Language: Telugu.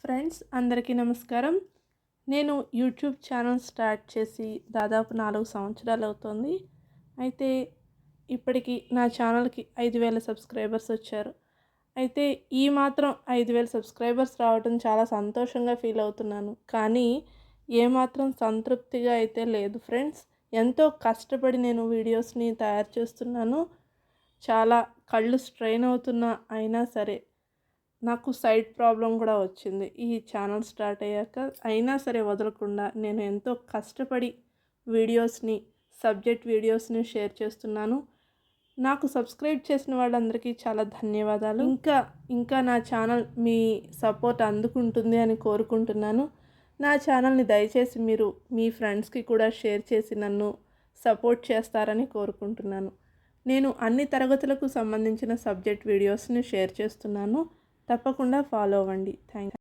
ఫ్రెండ్స్ అందరికీ నమస్కారం. నేను యూట్యూబ్ ఛానల్ స్టార్ట్ చేసి దాదాపు నాలుగు సంవత్సరాలు అవుతుంది. అయితే ఇప్పటికి నా ఛానల్కి ఐదు వేల సబ్స్క్రైబర్స్ వచ్చారు. అయితే ఈ మాత్రం ఐదు వేల సబ్స్క్రైబర్స్ రావడం చాలా సంతోషంగా ఫీల్ అవుతున్నాను. కానీ ఏమాత్రం సంతృప్తిగా అయితే లేదు ఫ్రెండ్స్. ఎంతో కష్టపడి నేను వీడియోస్ని తయారు చేస్తున్నాను. చాలా కళ్ళు స్ట్రెయిన్ అవుతున్నా అయినా సరే. నాకు సైడ్ ప్రాబ్లం కూడా వచ్చింది. ఈ ఛానల్ స్టార్ట్ అయ్యాక అయినా సరే వదలకుండా నేను ఎంతో కష్టపడి వీడియోస్ని సబ్జెక్ట్ వీడియోస్ని షేర్ చేస్తున్నాను. నాకు సబ్స్క్రైబ్ చేసిన వాళ్ళందరికీ చాలా ధన్యవాదాలు. ఇంకా ఇంకా నా ఛానల్ మీ సపోర్ట్ అందుకుంటుంది అని కోరుకుంటున్నాను. నా ఛానల్ని దయచేసి మీరు మీ ఫ్రెండ్స్కి కూడా షేర్ చేసి నన్ను సపోర్ట్ చేస్తారని కోరుకుంటున్నాను. నేను అన్ని తరగతులకు సంబంధించిన సబ్జెక్ట్ వీడియోస్ని షేర్ చేస్తున్నాను. తప్పకుండా ఫాలో అవ్వండి. థ్యాంక్